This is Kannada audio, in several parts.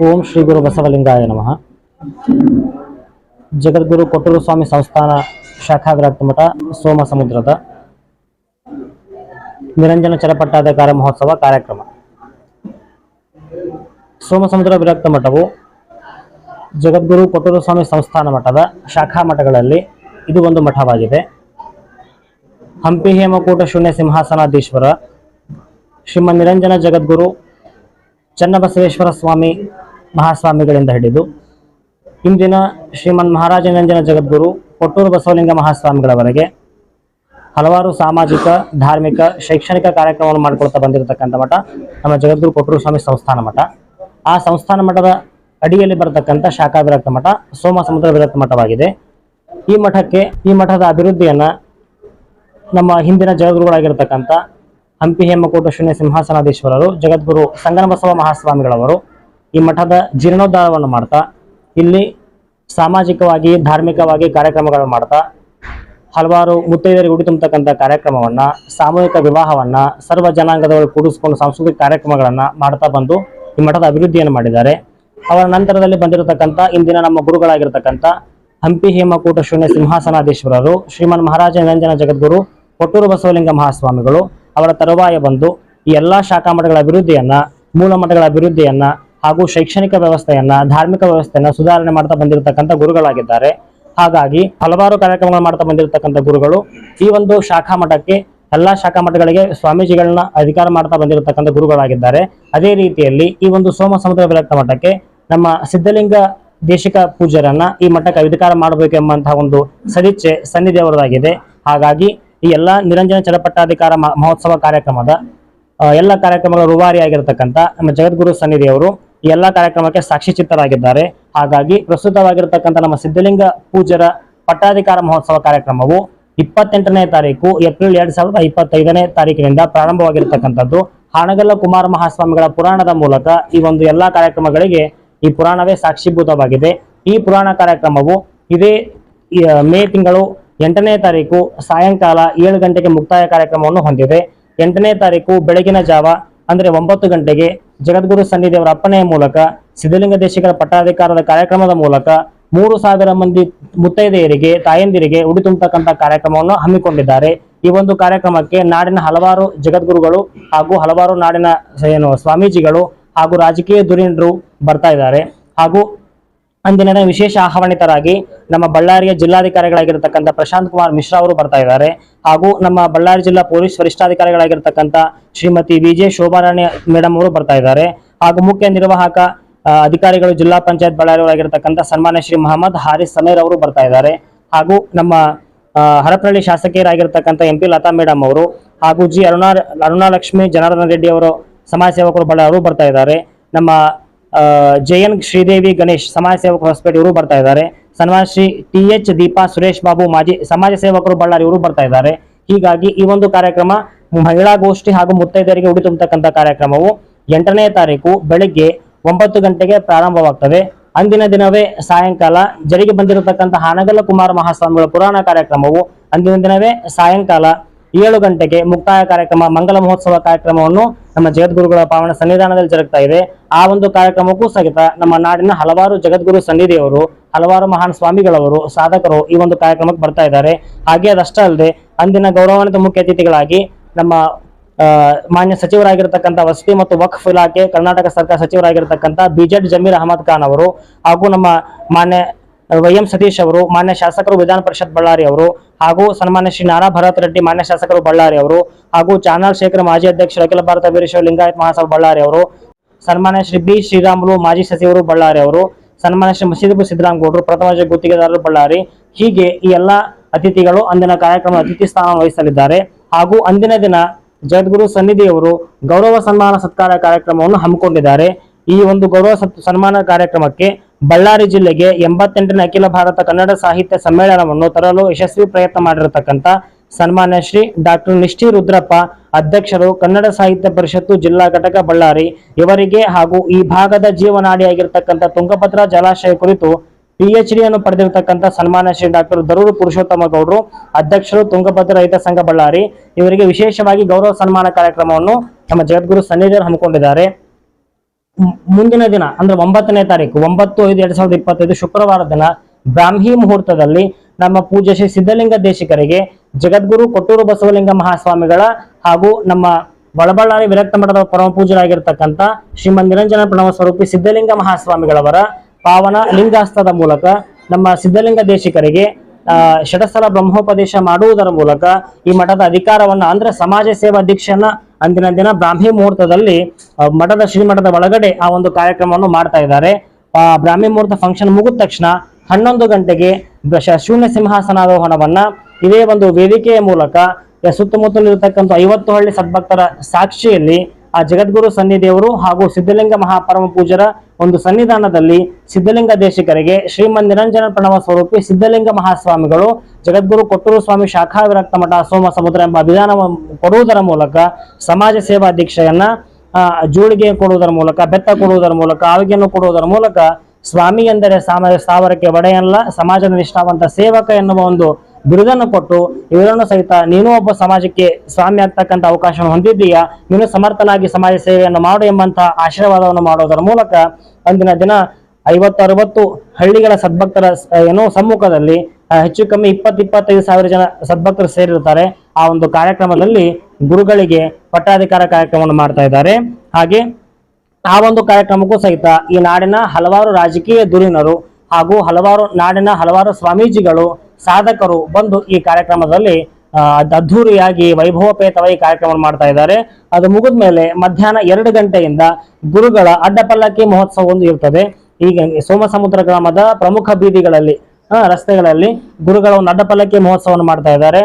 ಓಂ ಶ್ರೀ ಗುರು ಬಸವಲಿಂಗಾಯ ನಮಃ. ಜಗದ್ಗುರು ಕೊಟ್ಟೂರು ಸ್ವಾಮಿ ಸಂಸ್ಥಾನ ಶಾಖಾ ವಿರಕ್ತ ಮಠ ಸೋಮ ಸಮುದ್ರದ ನಿರಂಜನ ಚಲಪಟ್ಟಾಧಿಕಾರ ಮಹೋತ್ಸವ ಕಾರ್ಯಕ್ರಮ. ಸೋಮ ಸಮುದ್ರ ವಿರಕ್ತ ಮಠವು ಜಗದ್ಗುರು ಕೊಟ್ಟೂರು ಸ್ವಾಮಿ ಸಂಸ್ಥಾನ ಮಠದ ಶಾಖಾ ಮಠಗಳಲ್ಲಿ ಇದು ಒಂದು ಮಠವಾಗಿದೆ. ಹಂಪಿ ಹೇಮಕೂಟ ಶೂನ್ಯ ಸಿಂಹಾಸನಾಧೀಶ್ವರ ಶ್ರೀಮನ್ ನಿರಂಜನ ಜಗದ್ಗುರು ಚನ್ನಬಸವೇಶ್ವರ ಸ್ವಾಮಿ ಮಹಾಸ್ವಾಮಿಗಳಿಂದ ಹಿಡಿದು ಇಂದಿನ ಶ್ರೀಮನ್ ಮಹಾರಾಜ ನಂಜನ ಜಗದ್ಗುರು ಕೊಟ್ಟೂರು ಬಸವಲಿಂಗ ಮಹಾಸ್ವಾಮಿಗಳವರೆಗೆ ಹಲವಾರು ಸಾಮಾಜಿಕ, ಧಾರ್ಮಿಕ, ಶೈಕ್ಷಣಿಕ ಕಾರ್ಯಕ್ರಮವನ್ನು ಮಾಡಿಕೊಳ್ತಾ ಬಂದಿರತಕ್ಕಂಥ ಮಠ ನಮ್ಮ ಜಗದ್ಗುರು ಕೊಟ್ಟೂರು ಸ್ವಾಮಿ ಸಂಸ್ಥಾನ ಮಠ. ಆ ಸಂಸ್ಥಾನ ಮಠದ ಅಡಿಯಲ್ಲಿ ಬರತಕ್ಕಂಥ ಶಾಖಾ ವಿರಕ್ತ ಮಠ ಸೋಮ ಸಮುದ್ರ ವಿರಕ್ತ ಮಠವಾಗಿದೆ. ಈ ಮಠಕ್ಕೆ, ಈ ಮಠದ ಅಭಿವೃದ್ಧಿಯನ್ನು ನಮ್ಮ ಹಿಂದಿನ ಜಗದ್ಗುರುಗಳಾಗಿರ್ತಕ್ಕಂಥ ಹಂಪಿ ಹೇಮಕೂಟ ಶೂನ್ಯ ಸಿಂಹಾಸನಾಧೀಶ್ವರರು, ಜಗದ್ಗುರು ಸಂಗನಬಸವ ಮಹಾಸ್ವಾಮಿಗಳವರು ಈ ಮಠದ ಜೀರ್ಣೋದ್ಧಾರವನ್ನು ಮಾಡ್ತಾ, ಇಲ್ಲಿ ಸಾಮಾಜಿಕವಾಗಿ, ಧಾರ್ಮಿಕವಾಗಿ ಕಾರ್ಯಕ್ರಮಗಳನ್ನು ಮಾಡ್ತಾ, ಹಲವಾರು ಮುತ್ತೈದರಿಗೆ ಉಡಿ ತುಂಬತಕ್ಕಂಥ ಕಾರ್ಯಕ್ರಮವನ್ನ, ಸಾಮೂಹಿಕ ವಿವಾಹವನ್ನ, ಸರ್ವ ಜನಾಂಗದವರು ಕೂಡಿಸ್ಕೊಂಡು ಸಾಂಸ್ಕೃತಿಕ ಕಾರ್ಯಕ್ರಮಗಳನ್ನು ಮಾಡ್ತಾ ಬಂದು ಈ ಮಠದ ಅಭಿವೃದ್ಧಿಯನ್ನು ಮಾಡಿದ್ದಾರೆ. ಅವರ ನಂತರದಲ್ಲಿ ಬಂದಿರತಕ್ಕಂಥ, ಇಂದಿನ ನಮ್ಮ ಗುರುಗಳಾಗಿರ್ತಕ್ಕಂಥ ಹಂಪಿ ಹೇಮಕೂಟ ಶೂನ್ಯ ಸಿಂಹಾಸನಾಧೀಶ್ವರರು, ಶ್ರೀಮನ್ ಮಹಾರಾಜ ನಿರಂಜನ ಜಗದ್ಗುರು, ಕೊಟ್ಟೂರು ಬಸವಲಿಂಗ ಮಹಾಸ್ವಾಮಿಗಳು ಅವರ ತರುವಾಯ ಬಂದು ಈ ಎಲ್ಲಾ ಶಾಖಾ ಮಠಗಳ ಅಭಿವೃದ್ಧಿಯನ್ನ, ಮೂಲ ಮಠಗಳ ಅಭಿವೃದ್ಧಿಯನ್ನ ಹಾಗೂ ಶೈಕ್ಷಣಿಕ ವ್ಯವಸ್ಥೆಯನ್ನ, ಧಾರ್ಮಿಕ ವ್ಯವಸ್ಥೆಯನ್ನ ಸುಧಾರಣೆ ಮಾಡ್ತಾ ಬಂದಿರತಕ್ಕಂಥ ಗುರುಗಳಾಗಿದ್ದಾರೆ. ಹಾಗಾಗಿ ಹಲವಾರು ಕಾರ್ಯಕ್ರಮಗಳು ಮಾಡ್ತಾ ಬಂದಿರತಕ್ಕಂಥ ಗುರುಗಳು ಈ ಒಂದು ಶಾಖಾ ಮಠಕ್ಕೆ, ಎಲ್ಲಾ ಶಾಖಾ ಮಠಗಳಿಗೆ ಸ್ವಾಮೀಜಿಗಳನ್ನ ಅಧಿಕಾರ ಮಾಡ್ತಾ ಬಂದಿರತಕ್ಕಂಥ ಗುರುಗಳಾಗಿದ್ದಾರೆ. ಅದೇ ರೀತಿಯಲ್ಲಿ ಈ ಒಂದು ಸೋಮ ಸಮುದ್ರ ವಿರಕ್ತ ಮಠಕ್ಕೆ ನಮ್ಮ ಸಿದ್ಧಲಿಂಗ ದೇಶಿಕ ಪೂಜರನ್ನ ಈ ಮಠಕ್ಕೆ ಅಧಿಕಾರ ಮಾಡಬೇಕು ಎಂಬಂತಹ ಒಂದು ಸದಿಚ್ಛೆ ಸನ್ನಿಧಿಯವರದಾಗಿದೆ ಹಾಗಾಗಿ ಈ ಎಲ್ಲಾ ನಿರಂಜನ ಚಲಪಟ್ಟಾಧಿಕಾರ ಮಹೋತ್ಸವ ಕಾರ್ಯಕ್ರಮದ ಎಲ್ಲ ಕಾರ್ಯಕ್ರಮಗಳ ರೂವಾರಿಯಾಗಿರ್ತಕ್ಕಂಥ ನಮ್ಮ ಜಗದ್ಗುರು ಸನ್ನಿಧಿಯವರು ಈ ಎಲ್ಲ ಕಾರ್ಯಕ್ರಮಕ್ಕೆ ಸಾಕ್ಷಿ ಚಿತ್ತರಾಗಿದ್ದಾರೆ. ಹಾಗಾಗಿ ಪ್ರಸ್ತುತವಾಗಿರತಕ್ಕಂಥ ನಮ್ಮ ಸಿದ್ಧಲಿಂಗ ಪೂಜರ ಪಟ್ಟಾಧಿಕಾರ ಮಹೋತ್ಸವ ಕಾರ್ಯಕ್ರಮವು ಇಪ್ಪತ್ತೆಂಟನೇ ತಾರೀಕು, ಏಪ್ರಿಲ್ ಎರಡ್ ಸಾವಿರದ ಇಪ್ಪತ್ತೈದನೇ ತಾರೀಕಿನಿಂದ ಪ್ರಾರಂಭವಾಗಿರತಕ್ಕಂಥದ್ದು. ಹಾನಗಲ್ಲ ಕುಮಾರ ಮಹಾಸ್ವಾಮಿಗಳ ಪುರಾಣದ ಮೂಲಕ ಈ ಒಂದು ಎಲ್ಲಾ ಕಾರ್ಯಕ್ರಮಗಳಿಗೆ ಈ ಪುರಾಣವೇ ಸಾಕ್ಷೀಭೂತವಾಗಿದೆ. ಈ ಪುರಾಣ ಕಾರ್ಯಕ್ರಮವು ಇದೇ ಮೇ ತಿಂಗಳು ಎಂಟನೇ ತಾರೀಕು ಸಾಯಂಕಾಲ ಏಳು ಗಂಟೆಗೆ ಮುಕ್ತಾಯ ಕಾರ್ಯಕ್ರಮವನ್ನು ಹೊಂದಿದೆ. ಎಂಟನೇ ತಾರೀಕು ಬೆಳಗಿನ ಜಾವ ಅಂದರೆ ಒಂಬತ್ತು ಗಂಟೆಗೆ ಜಗದ್ಗುರು ಸನ್ನಿಧಿಯವರ ಅಪ್ಪಣೆಯ ಮೂಲಕ ಸಿದ್ಧಲಿಂಗ ದೇಶಿಕರ ಪಟ್ಟಾಧಿಕಾರದ ಕಾರ್ಯಕ್ರಮದ ಮೂಲಕ ಮೂರು ಸಾವಿರ ಮಂದಿ ಮುತ್ತೈದೆಯರಿಗೆ, ತಾಯಂದಿರಿಗೆ ಉಡಿ ತುಂಬತಕ್ಕಂಥ ಕಾರ್ಯಕ್ರಮವನ್ನು ಹಮ್ಮಿಕೊಂಡಿದ್ದಾರೆ. ಈ ಒಂದು ಕಾರ್ಯಕ್ರಮಕ್ಕೆ ನಾಡಿನ ಹಲವಾರು ಜಗದ್ಗುರುಗಳು ಹಾಗೂ ಹಲವಾರು ನಾಡಿನ ಏನು ಸ್ವಾಮೀಜಿಗಳು ಹಾಗೂ ರಾಜಕೀಯ ಧುರೀಣರು ಬರ್ತಾ ಇದ್ದಾರೆ. ಹಾಗೂ ಅಂದಿನ ವಿಶೇಷ ಆಹ್ವಾನಿತರಾಗಿ ನಮ್ಮ ಬಳ್ಳಾರಿಯ ಜಿಲ್ಲಾಧಿಕಾರಿಗಳಾಗಿರ್ತಕ್ಕಂಥ ಪ್ರಶಾಂತ್ ಕುಮಾರ್ ಮಿಶ್ರಾ ಅವರು ಬರ್ತಾ ಇದ್ದಾರೆ. ಹಾಗೂ ನಮ್ಮ ಬಳ್ಳಾರಿ ಜಿಲ್ಲಾ ಪೊಲೀಸ್ ವರಿಷ್ಠಾಧಿಕಾರಿಗಳಾಗಿರ್ತಕ್ಕಂಥ ಶ್ರೀಮತಿ ವಿಜಯ ಶೋಭಾರಾಣಿ ಮೇಡಮ್ ಅವರು ಬರ್ತಾ ಇದ್ದಾರೆ. ಹಾಗೂ ಮುಖ್ಯ ನಿರ್ವಾಹಕ ಅಧಿಕಾರಿಗಳು ಜಿಲ್ಲಾ ಪಂಚಾಯತ್ ಬಳ್ಳಾರಿ ಅವರಾಗಿರ್ತಕ್ಕಂಥ ಸನ್ಮಾನ್ಯ ಶ್ರೀ ಮೊಹಮ್ಮದ್ ಹಾರಿಸ್ ಸಮೀರ್ ಅವರು ಬರ್ತಾ ಇದ್ದಾರೆ. ಹಾಗೂ ನಮ್ಮ ಹರಪ್ರಳ್ಳಿ ಶಾಸಕಿಯರಾಗಿರ್ತಕ್ಕಂಥ ಎಂ ಪಿ ಲತಾ ಮೇಡಮ್ ಅವರು ಹಾಗೂ ಜಿ ಅರುಣಾ, ಅರುಣಾಲಕ್ಷ್ಮಿ ಜನಾರ್ದನ ರೆಡ್ಡಿ ಅವರು ಸಮಾಜ ಸೇವಕರು ಬಳ್ಳಾರಿ ಅವರು ಬರ್ತಾ ಇದ್ದಾರೆ. ನಮ್ಮ ಜೆ ಎನ್ ಶ್ರೀದೇವಿ ಗಣೇಶ್ ಸಮಾಜ ಸೇವಕರು ಹೊಸಪೇಟೆ ಇವರು ಬರ್ತಾ ಇದ್ದಾರೆ. ಸನ್ಮಾನ ಶ್ರೀ ಟಿ ಎಚ್ ದೀಪಾ ಸುರೇಶ್ ಬಾಬು ಮಾಜಿ ಸಮಾಜ ಸೇವಕರು ಬಳ್ಳಾರಿ ಇವರು ಬರ್ತಾ ಇದ್ದಾರೆ. ಹೀಗಾಗಿ ಈ ಒಂದು ಕಾರ್ಯಕ್ರಮ ಮಹಿಳಾ ಗೋಷ್ಠಿ ಹಾಗೂ ಮುತ್ತೈದರಿಗೆ ಉಡಿ ತುಂಬತಕ್ಕಂಥ ಕಾರ್ಯಕ್ರಮವು ಎಂಟನೇ ತಾರೀಕು ಬೆಳಿಗ್ಗೆ ಒಂಬತ್ತು ಗಂಟೆಗೆ ಪ್ರಾರಂಭವಾಗ್ತದೆ. ಅಂದಿನ ದಿನವೇ ಸಾಯಂಕಾಲ ಜರಿಗೆ ಬಂದಿರತಕ್ಕಂಥ ಹಾನಗಲ್ಲ ಕುಮಾರ ಮಹಾಸ್ವಾಮಿಗಳ ಪುರಾಣ ಕಾರ್ಯಕ್ರಮವು ಅಂದಿನ ದಿನವೇ ಸಾಯಂಕಾಲ ಏಳು ಗಂಟೆಗೆ ಮುಕ್ತಾಯ ಕಾರ್ಯಕ್ರಮ, ಮಂಗಲ ಮಹೋತ್ಸವ ಕಾರ್ಯಕ್ರಮವನ್ನು ನಮ್ಮ ಜಗದ್ಗುರುಗಳ ಪಾವನ ಸನ್ನಿಧಾನದಲ್ಲಿ ಜರುಗ್ತಾ ಇದೆ. ಆ ಒಂದು ಕಾರ್ಯಕ್ರಮಕ್ಕೂ ಸಹಿತ ನಮ್ಮ ನಾಡಿನ ಹಲವಾರು ಜಗದ್ಗುರು ಸನ್ನಿಧಿಯವರು ಹಲವಾರು ಮಹಾನ್ ಸ್ವಾಮಿಗಳವರು, ಸಾಧಕರು ಈ ಒಂದು ಕಾರ್ಯಕ್ರಮಕ್ಕೆ ಬರ್ತಾ ಇದ್ದಾರೆ. ಹಾಗೆ ಅದಷ್ಟೇ ಅಲ್ಲದೆ, ಅಂದಿನ ಗೌರವಾನ್ವಿತ ಮುಖ್ಯ ಅತಿಥಿಗಳಾಗಿ ನಮ್ಮ ಮಾನ್ಯ ಸಚಿವರಾಗಿರ್ತಕ್ಕಂಥ ವಸತಿ ಮತ್ತು ವಕ್ಫ್ ಇಲಾಖೆ, ಕರ್ನಾಟಕ ಸರ್ಕಾರ ಸಚಿವರಾಗಿರ್ತಕ್ಕಂಥ ಬಿಜೆಡ್ ಜಮೀರ್ ಅಹಮದ್ ಖಾನ್ ಅವರು ಹಾಗೂ ನಮ್ಮ ಮಾನ್ಯ ವೈ ಎಂ ಸತೀಶ್ ಅವರು, ಮಾನ್ಯ ಶಾಸಕರು ವಿಧಾನ ಪರಿಷತ್ ಬಳ್ಳಾರಿ ಅವರು, ಹಾಗೂ ಸನ್ಮಾನ್ಯ ಶ್ರೀ ನಾರಾ ಭರತ್ ರೆಡ್ಡಿ, ಮಾನ್ಯ ಶಾಸಕರು ಬಳ್ಳಾರಿ ಅವರು, ಹಾಗೂ ಚಾನಲ್ ಶೇಖರ್, ಮಾಜಿ ಅಧ್ಯಕ್ಷರು ಅಖಿಲ ಭಾರತ ವೀರಶೈವ ಲಿಂಗಾಯತ್ ಮಹಾಸಭಾ ಬಳ್ಳಾರಿ ಅವರು, ಸನ್ಮಾನ್ಯ ಶ್ರೀ ಬಿ ಶ್ರೀರಾಮುಲು, ಮಾಜಿ ಸಚಿವರು ಬಳ್ಳಾರಿ ಅವರು, ಸನ್ಮಾನ್ಯ ಶ್ರೀ ಮಸೀದಪು ಸಿದ್ದರಾಮಗೌಡರು, ಪ್ರಥಮ ಗುತ್ತಿಗೆದಾರರು ಬಳ್ಳಾರಿ. ಹೀಗೆ ಈ ಎಲ್ಲ ಅತಿಥಿಗಳು ಅಂದಿನ ಕಾರ್ಯಕ್ರಮ ಅತಿಥಿ ಸ್ಥಾನ ವಹಿಸಲಿದ್ದಾರೆ. ಹಾಗೂ ಅಂದಿನ ದಿನ ಜಗದ್ಗುರು ಸನ್ನಿಧಿಯವರು ಗೌರವ ಸನ್ಮಾನ ಸತ್ಕಾರ ಕಾರ್ಯಕ್ರಮವನ್ನು ಹಮ್ಮಿಕೊಂಡಿದ್ದಾರೆ. ಈ ಒಂದು ಗೌರವ ಸನ್ಮಾನ ಕಾರ್ಯಕ್ರಮಕ್ಕೆ ಬಳ್ಳಾರಿ ಜಿಲ್ಲೆಗೆ ಎಂಬತ್ತೆಂಟನೇ ಅಖಿಲ ಭಾರತ ಕನ್ನಡ ಸಾಹಿತ್ಯ ಸಮ್ಮೇಳನವನ್ನು ತರಲು ಯಶಸ್ವಿ ಪ್ರಯತ್ನ ಮಾಡಿರತಕ್ಕಂಥ ಸನ್ಮಾನ್ಯ ಶ್ರೀ ಡಾಕ್ಟರ್ ನಿಷ್ಠಿ ರುದ್ರಪ್ಪ, ಅಧ್ಯಕ್ಷರು ಕನ್ನಡ ಸಾಹಿತ್ಯ ಪರಿಷತ್ತು ಜಿಲ್ಲಾ ಘಟಕ ಬಳ್ಳಾರಿ, ಇವರಿಗೆ ಹಾಗೂ ಈ ಭಾಗದ ಜೀವನಾಡಿಯಾಗಿರ್ತಕ್ಕಂಥ ತುಂಗಭದ್ರಾ ಜಲಾಶಯ ಕುರಿತು ಪಿಎಚ್ ಅನ್ನು ಪಡೆದಿರತಕ್ಕಂಥ ಸನ್ಮಾನ್ಯ ಶ್ರೀ ಡಾಕ್ಟರ್ ದರೂರು ಪುರುಷೋತ್ತಮ ಗೌಡರು, ಅಧ್ಯಕ್ಷರು ತುಂಗಭದ್ರ ರೈತ ಸಂಘ ಬಳ್ಳಾರಿ, ಇವರಿಗೆ ವಿಶೇಷವಾಗಿ ಗೌರವ ಸನ್ಮಾನ ಕಾರ್ಯಕ್ರಮವನ್ನು ನಮ್ಮ ಜಗದ್ಗುರು ಸನ್ನಿಧಿಯರು ಹಮ್ಮಿಕೊಂಡಿದ್ದಾರೆ. ಮುಂದಿನ ದಿನ ಅಂದ್ರೆ ಒಂಬತ್ತನೇ ತಾರೀಕು ಒಂಬತ್ತು ಐದು ಎರಡ್ ಸಾವಿರದ ಇಪ್ಪತ್ತೈದು ಶುಕ್ರವಾರ ದಿನ ಬ್ರಾಹ್ಮಿ ಮುಹೂರ್ತದಲ್ಲಿ ನಮ್ಮ ಪೂಜ್ಯ ಶ್ರೀ ಸಿದ್ಧಲಿಂಗ ದೇಶಿಕರಿಗೆ ಜಗದ್ಗುರು ಕೊಟ್ಟೂರು ಬಸವಲಿಂಗ ಮಹಾಸ್ವಾಮಿಗಳ ಹಾಗೂ ನಮ್ಮ ಬಳಬಳ್ಳಾರಿ ವಿರಕ್ತ ಮಠದ ಪರಮ ಪೂಜರಾಗಿರ್ತಕ್ಕಂಥ ಶ್ರೀಮನ್ ನಿರಂಜನ ಪ್ರಣವ ಸ್ವರೂಪಿ ಸಿದ್ಧಲಿಂಗ ಮಹಾಸ್ವಾಮಿಗಳವರ ಪಾವನ ಲಿಂಗಾಸ್ತದ ಮೂಲಕ ನಮ್ಮ ಸಿದ್ಧಲಿಂಗ ದೇಶಿಕರಿಗೆ ಆ, ಷಡಸ್ಥಲ ಬ್ರಹ್ಮೋಪದೇಶ ಮಾಡುವುದರ ಮೂಲಕ ಈ ಮಠದ ಅಧಿಕಾರವನ್ನು ಅಂದ್ರೆ ಸಮಾಜ ಸೇವಾ ದೀಕ್ಷೆಯನ್ನ ಅಂದಿನ ದಿನ ಬ್ರಾಹ್ಮಿ ಮುಹೂರ್ತದಲ್ಲಿ ಮಠದ ಶ್ರೀಮಠದ ಒಳಗಡೆ ಆ ಒಂದು ಕಾರ್ಯಕ್ರಮವನ್ನು ಮಾಡ್ತಾ ಇದ್ದಾರೆ. ಆ, ಬ್ರಾಹ್ಮಿ ಮುಹೂರ್ತ ಫಂಕ್ಷನ್ ಮುಗಿದ ತಕ್ಷಣ ಹನ್ನೊಂದು ಗಂಟೆಗೆ ಶೂನ್ಯ ಸಿಂಹಾಸನಾರೋಹಣವನ್ನ ಇದೇ ಒಂದು ವೇದಿಕೆಯ ಮೂಲಕ ಸುತ್ತಮುತ್ತಲಿರತಕ್ಕಂಥ ಐವತ್ತು ಹಳ್ಳಿ ಸದ್ಭಕ್ತರ ಸಾಕ್ಷಿಯಲ್ಲಿ ಆ ಜಗದ್ಗುರು ಸನ್ನಿಧಿಯವರು ಹಾಗೂ ಸಿದ್ಧಲಿಂಗ ಮಹಾಪರಮ ಪೂಜರ ಒಂದು ಸನ್ನಿಧಾನದಲ್ಲಿ ಸಿದ್ಧಲಿಂಗ ದೇಶಿಕರಿಗೆ ಶ್ರೀಮನ್ ನಿರಂಜನ ಪ್ರಣವ ಸ್ವರೂಪಿ ಸಿದ್ಧಲಿಂಗ ಮಹಾಸ್ವಾಮಿಗಳು, ಜಗದ್ಗುರು ಕೊಟ್ಟೂರು ಸ್ವಾಮಿ ಶಾಖಾ ವಿರಕ್ತ ಮಠ ಸೋಮ ಸಮುದ್ರ ಎಂಬ ಅಭಿಧಾನವನ್ನು ಕೊಡುವುದರ ಮೂಲಕ, ಸಮಾಜ ಸೇವಾ ದೀಕ್ಷೆಯನ್ನ ಜೋಳಿಗೆ ಕೊಡುವುದರ ಮೂಲಕ ಬೆತ್ತ ಕೊಡುವುದರ ಮೂಲಕ, ಆವಿಗೆಯನ್ನು ಕೊಡುವುದರ ಮೂಲಕ ಸ್ವಾಮಿ ಎಂದರೆ ಸ್ಥಾವರಕ್ಕೆ ಒಡೆಯಲ್ಲ ಸಮಾಜದ ನಿಷ್ಠಾವಂತ ಸೇವಕ ಎನ್ನುವ ಒಂದು ಬಿರುದನ್ನು ಕೊಟ್ಟು ಇವರನ್ನು ಸಹಿತ ನೀನು ಒಬ್ಬ ಸಮಾಜಕ್ಕೆ ಸ್ವಾಮಿ ಆಗ್ತಕ್ಕಂಥ ಅವಕಾಶವನ್ನು ಹೊಂದಿದ್ದೀಯಾ? ನೀನು ಸಮರ್ಥನಾಗಿ ಸಮಾಜ ಸೇವೆಯನ್ನು ಮಾಡು ಎಂಬಂತಹ ಆಶೀರ್ವಾದವನ್ನು ಮಾಡೋದರ ಮೂಲಕ ಅಂದಿನ ದಿನ ಐವತ್ತು ಅರವತ್ತು ಹಳ್ಳಿಗಳ ಸದ್ಭಕ್ತರ ಏನೋ ಸಮ್ಮುಖದಲ್ಲಿ ಹೆಚ್ಚು ಕಮ್ಮಿ ಇಪ್ಪತ್ತು ಇಪ್ಪತ್ತೈದು ಸಾವಿರ ಜನ ಸದ್ಭಕ್ತರು ಸೇರಿರ್ತಾರೆ ಆ ಒಂದು ಕಾರ್ಯಕ್ರಮದಲ್ಲಿ ಗುರುಗಳಿಗೆ ಪಟ್ಟಾಧಿಕಾರ ಕಾರ್ಯಕ್ರಮವನ್ನು ಮಾಡ್ತಾ ಇದ್ದಾರೆ. ಹಾಗೆ ಆ ಒಂದು ಕಾರ್ಯಕ್ರಮಕ್ಕೂ ಸಹಿತ ಈ ನಾಡಿನ ಹಲವಾರು ರಾಜಕೀಯ ಧುರೀಣರು ಹಾಗೂ ಹಲವಾರು ನಾಡಿನ ಹಲವಾರು ಸ್ವಾಮೀಜಿಗಳು ಸಾಧಕರು ಬಂದು ಈ ಕಾರ್ಯಕ್ರಮದಲ್ಲಿ ಅದ್ದೂರಿಯಾಗಿ ವೈಭವಪೇತವಾಗಿ ಕಾರ್ಯಕ್ರಮವನ್ನು ಮಾಡ್ತಾ ಇದ್ದಾರೆ. ಅದು ಮುಗಿದ ಮೇಲೆ ಮಧ್ಯಾಹ್ನ ಎರಡು ಗಂಟೆಯಿಂದ ಗುರುಗಳ ಅಡ್ಡಪಲ್ಲಕ್ಕಿ ಮಹೋತ್ಸವ ಒಂದು ಇರ್ತದೆ. ಈಗ ಸೋಮಸಮುದ್ರ ಗ್ರಾಮದ ಪ್ರಮುಖ ಬೀದಿಗಳಲ್ಲಿ ರಸ್ತೆಗಳಲ್ಲಿ ಗುರುಗಳ ಒಂದು ಅಡ್ಡಪಲ್ಲಕ್ಕಿ ಮಹೋತ್ಸವವನ್ನು ಮಾಡ್ತಾ ಇದ್ದಾರೆ.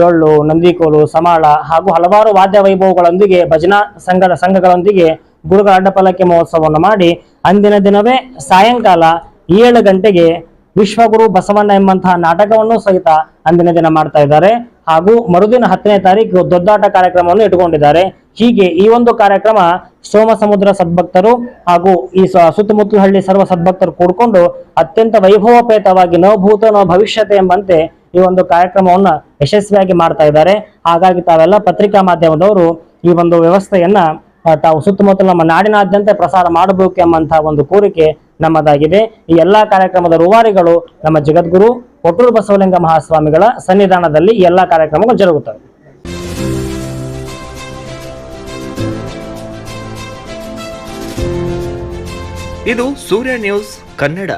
ಡೊಳ್ಳು, ನಂದಿಕೋಲು, ಸಮಾಳ ಹಾಗೂ ಹಲವಾರು ವಾದ್ಯ ವೈಭವಗಳೊಂದಿಗೆ, ಭಜನಾ ಸಂಘದ ಸಂಘಗಳೊಂದಿಗೆ ಗುರುಗಳ ಅಡ್ಡಪಲ್ಲಕ್ಕಿ ಮಹೋತ್ಸವವನ್ನು ಮಾಡಿ, ಅಂದಿನ ದಿನವೇ ಸಾಯಂಕಾಲ ಏಳು ಗಂಟೆಗೆ ವಿಶ್ವಗುರು ಬಸವಣ್ಣ ಎಂಬಂತಹ ನಾಟಕವನ್ನು ಸಹಿತ ಅಂದಿನ ದಿನ ಮಾಡ್ತಾ ಇದ್ದಾರೆ. ಹಾಗೂ ಮರುದಿನ ಹತ್ತನೇ ತಾರೀಕು ದೊಡ್ಡಾಟ ಕಾರ್ಯಕ್ರಮವನ್ನು ಇಟ್ಟುಕೊಂಡಿದ್ದಾರೆ. ಹೀಗೆ ಈ ಒಂದು ಕಾರ್ಯಕ್ರಮ ಸೋಮ ಸಮುದ್ರ ಸದ್ಭಕ್ತರು ಹಾಗೂ ಈ ಸುತ್ತಮುತ್ತಲ ಹಳ್ಳಿ ಸರ್ವ ಸದ್ಭಕ್ತರು ಕೂಡಿಕೊಂಡು ಅತ್ಯಂತ ವೈಭವಪೇತವಾಗಿ ನೋ ಭೂತ ನೋ ಭವಿಷ್ಯತೆ ಎಂಬಂತೆ ಈ ಒಂದು ಕಾರ್ಯಕ್ರಮವನ್ನು ಯಶಸ್ವಿಯಾಗಿ ಮಾಡ್ತಾ ಇದ್ದಾರೆ. ಹಾಗಾಗಿ ತಾವೆಲ್ಲ ಪತ್ರಿಕಾ ಮಾಧ್ಯಮದವರು ಈ ಒಂದು ವ್ಯವಸ್ಥೆಯನ್ನ ತಾವು ಸುತ್ತಮುತ್ತಲ ನಮ್ಮ ನಾಡಿನಾದ್ಯಂತ ಪ್ರಸಾರ ಮಾಡಬೇಕು ಎಂಬಂತಹ ಒಂದು ಕೋರಿಕೆ ನಮ್ಮದಾಗಿದೆ. ಈ ಎಲ್ಲಾ ಕಾರ್ಯಕ್ರಮದ ರೂವಾರಿಗಳು ನಮ್ಮ ಜಗದ್ಗುರು ಕೊಟ್ಟೂರು ಬಸವಲಿಂಗ ಮಹಾಸ್ವಾಮಿಗಳ ಸನ್ನಿಧಾನದಲ್ಲಿ ಎಲ್ಲಾ ಕಾರ್ಯಕ್ರಮಗಳು ಜರುಗುತ್ತವೆ. ಇದು ಸೂರ್ಯ ನ್ಯೂಸ್ ಕನ್ನಡ.